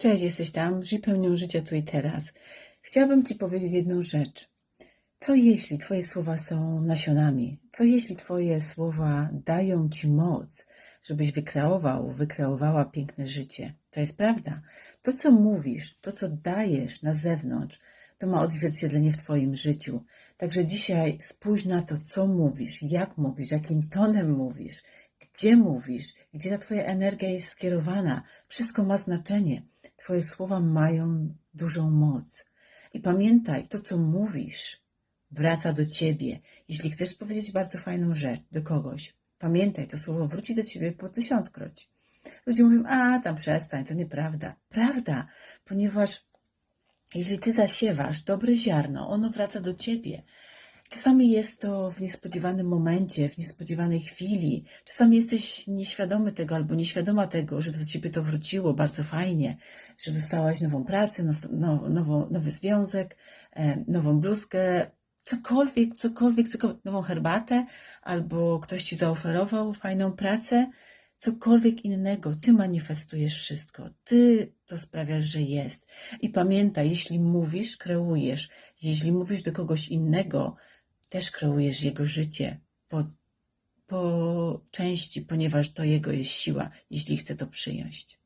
Cześć, jesteś tam, żyj pełnią życia tu i teraz. Chciałabym Ci powiedzieć jedną rzecz. Co jeśli Twoje słowa są nasionami? Co jeśli Twoje słowa dają Ci moc, żebyś wykreował, wykreowała piękne życie? To jest prawda. To, co mówisz, to, co dajesz na zewnątrz, to ma odzwierciedlenie w Twoim życiu. Także dzisiaj spójrz na to, co mówisz, jak mówisz, jakim tonem mówisz, gdzie mówisz, gdzie ta Twoja energia jest skierowana. Wszystko ma znaczenie. Twoje słowa mają dużą moc. I pamiętaj, to, co mówisz, wraca do Ciebie. Jeśli chcesz powiedzieć bardzo fajną rzecz do kogoś, pamiętaj, to słowo wróci do Ciebie po tysiąckroć. Ludzie mówią, a tam przestań, to nieprawda. Prawda, ponieważ jeśli Ty zasiewasz dobre ziarno, ono wraca do Ciebie. Czasami jest to w niespodziewanym momencie, w niespodziewanej chwili. Czasami jesteś nieświadomy tego albo nieświadoma tego, że do ciebie to wróciło bardzo fajnie, że dostałaś nową pracę, nos- no, nową, nowy związek, e, nową bluzkę, cokolwiek, cokolwiek, cokolwiek, nową herbatę, albo ktoś ci zaoferował fajną pracę, cokolwiek innego. Ty manifestujesz wszystko. Ty to sprawiasz, że jest. I pamiętaj, jeśli mówisz, kreujesz. Jeśli mówisz do kogoś innego, też kreujesz jego życie po, po części, ponieważ to jego jest siła, jeśli chce to przyjąć.